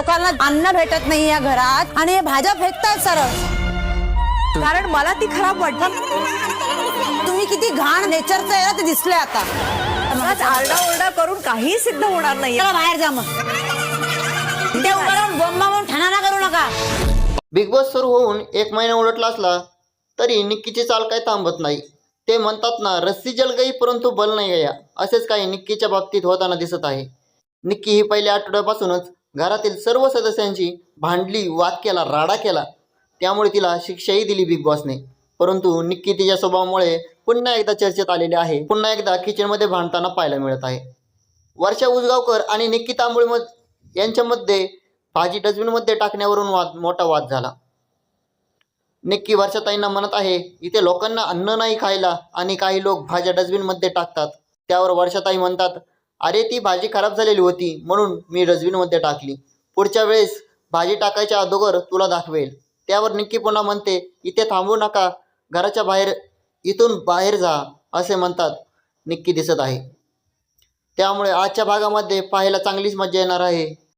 लोकांना अन्न भेटत नाही या घरात आणि हे भाज्या फेकतायत सरळ. कारण मला ती खराब वाटली. तुम्ही किती घाण नेचरचं आहे ना ते दिसले आता. उगाच आरडाओरडा करून काही सिद्ध होणार नाही चला बाहेर जा मग. ते उघडून बोंबा म्हणून ठाणा करू नका. बिग बॉस सुरू होऊन एक महिना उलटला असला तरी निक्कीची चाल काही थांबत नाही. ते म्हणतात ना रस्सी जल गई परंतु बल नाही गया. असेच काही निक्कीच्या बाबतीत होताना दिसत आहे. निक्की ही पहिल्या आठवड्यापासूनच घरातील सर्व सदस्यांची भांडली वाद केला राडा केला. त्यामुळे तिला शिक्षाही दिली बिग बॉसने परंतु निक्की तिच्या स्वभावामुळे पुन्हा एकदा चर्चेत आलेली आहे. पुन्हा एकदा किचनमध्ये भांडताना पाहायला मिळत आहे. वर्षा उजगावकर आणि निक्की तांबुळ मध यांच्यामध्ये भाजी डस्टबिनमध्ये टाकण्यावरून वाद मोठा वाद झाला. निक्की वर्षाताईंना म्हणत आहे इथे लोकांना अन्न नाही खायला आणि काही लोक भाज्या डस्टबिनमध्ये टाकतात. त्यावर वर्षाताई म्हणतात अरे ती भाजी खराब झालेली होती म्हणून मी डस्टबिनमध्ये टाकली. पुढच्या वेळेस भाजी टाकायच्या अगोदर तुला दाखवेल. त्यावर निक्की पुन्हा म्हणते इथे थांबू नका घराच्या बाहेर इथून बाहेर जा असे म्हणतात निक्की दिसत आहे. त्यामुळे आजच्या भागामध्ये पाहायला चांगलीच मजा येणार आहे.